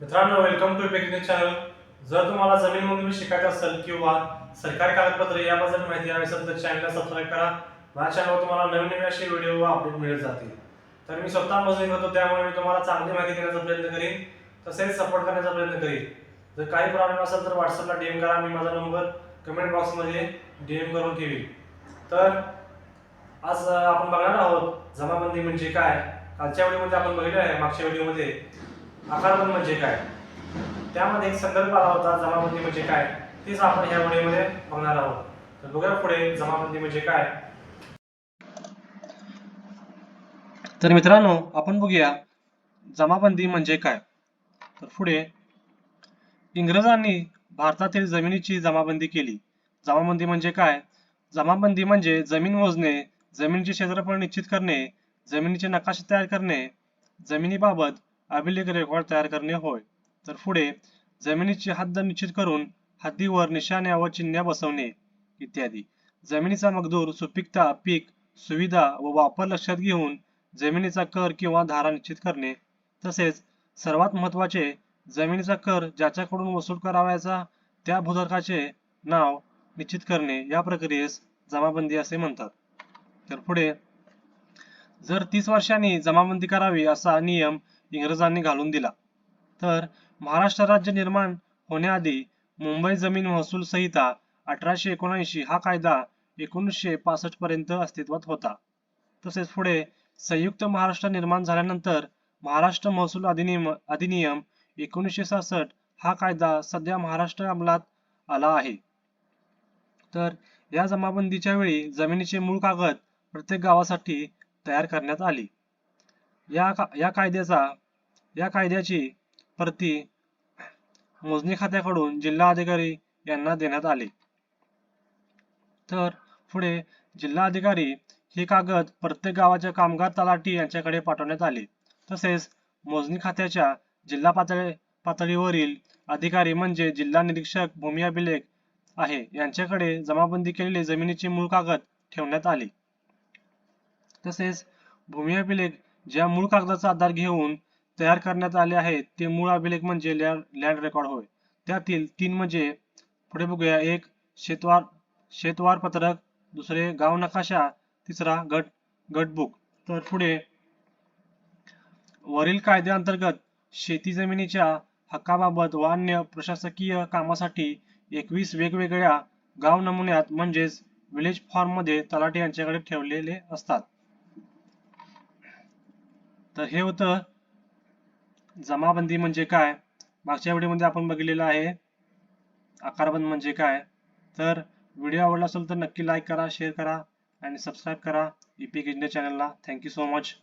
मित्रांनो welcome to picnic channel जर तुम्हाला जमीन नोंदणी शिकायचं असेल किंवा सरकारी कागदपत्रे याबद्दल माहिती हवी असेल तर चॅनलला सबस्क्राईब करा. माझ्या चॅनलवर तुम्हाला नवीन नवीन असे व्हिडिओ व अपडेट मिळत जातील. तर मी स्वतः मोजणी करतो त्यामुळे मी तुम्हाला चांगली माहिती देण्याचा प्रयत्न करीन. तसेच सपोर्ट करण्याचा प्रयत्न करीन. जर काही प्रॉब्लेम असेल तर व्हॉट्सअपला डीएम करा. मी माझा नंबर कमेंट बॉक्समध्ये डीएम करून ठेवी तर आज आपण बघणार आहोत जमाबंदी म्हणजे काय? कालच्या व्हिडिओमध्ये आपण बघितलं आहे मागच्या व्हिडिओमध्ये आकारबंद म्हणजे काय? त्यामध्ये एक संदर्भ आला होता जमाबंदी म्हणजे काय? तेच आपण ह्या व्हिडिओमध्ये बघणार आहोत. तर बघा पुढे जमाबंदी म्हणजे काय? तर मित्रांनो आपण बघूया जमाबंदी म्हणजे काय? तर पुढे इंग्रजांनी भारतातील जमिनीची जमाबंदी केली. जमाबंदी म्हणजे काय? जमाबंदी म्हणजे जमीन मोजणे जमिनीचे क्षेत्रफळ निश्चित करणे जमिनीचे नकाशे तयार करणे जमिनीबाबत अभिलेख रेकॉर्ड तयार करणे होय. तर पुढे जमिनीची हद्द निश्चित करून हद्दीवर निशाण्या व चिन्ह्या बसवणे इत्यादी. जमिनीचा मगदूर सुपीकता पीक सुविधा व वापर लक्षात घेऊन जमिनीचा कर किंवा धारा निश्चित करणे. तसेच सर्वात महत्त्वाचे जमिनीचा कर ज्याच्याकडून वसूल करावयाचा त्या भूधारकाचे नाव निश्चित करणे या प्रक्रियेस जमाबंदी असे म्हणतात. तर पुढे जर तीस वर्षांनी जमाबंदी करावी असा नियम इंग्रजांनी घालून दिला. तर महाराष्ट्र राज्य निर्माण होण्याआधी मुंबई जमीन महसूल संहिता अठराशे एकोणऐंशी हा कायदा एकोणीसशे पासष्ट पर्यंत अस्तित्वात होता. तसेच पुढे संयुक्त महाराष्ट्र निर्माण झाल्यानंतर महाराष्ट्र महसूल अधिनियम अधिनियम एकोणीसशे सहासष्ट हा कायदा सध्या महाराष्ट्र अंमलात आला आहे. तर या जमाबंदीच्या वेळी जमिनीचे मूळ कागद प्रत्येक गावासाठी तयार करण्यात आली. या का या कायद्याचा या कायद्याची प्रती मोजणी खात्याकडून जिल्हा अधिकारी यांना देण्यात आले. तर पुढे जिल्हा अधिकारी हे कागद प्रत्येक गावाच्या कामगार तलाठी यांच्याकडे पाठवण्यात आली. तसेच मोजणी खात्याच्या जिल्हा पातळी पातळीवरील अधिकारी म्हणजे जिल्हा निरीक्षक भूमी अभिलेख आहे यांच्याकडे जमाबंदी केलेले जमिनीचे मूळ कागद ठेवण्यात आले. तसेच भूमी अभिलेख ज्या मूळ कागदाचा आधार घेऊन तयार करण्यात आले आहेत. ते मूळ अभिलेख म्हणजे लँड रेकॉर्ड होय. त्यातील तीन म्हणजे पुढे बघूया. एक शेतवार शेतवार पत्रक दुसरे गाव नकाशा. तिसरा गट गटबुक. तर पुढे वरील कायद्याअंतर्गत शेती जमिनीच्या हक्काबाबत व अन्य प्रशासकीय कामासाठी एकवीस वेगवेगळ्या गाव नमुन्यात म्हणजेच विलेज फॉर्ममध्ये तलाठी यांच्याकडे ठेवलेले असतात. तर हे होतं जमाबंदी म्हणजे काय? मागच्या व्हिडिओमध्ये आपण बघितलेलं आहे. आकारबंद म्हणजे काय? तर व्हिडिओ आवडला असेल तर नक्की लाईक करा शेअर करा आणि सबस्क्राईब करा. इपिक इंडिया चॅनलला थँक्यू सो मच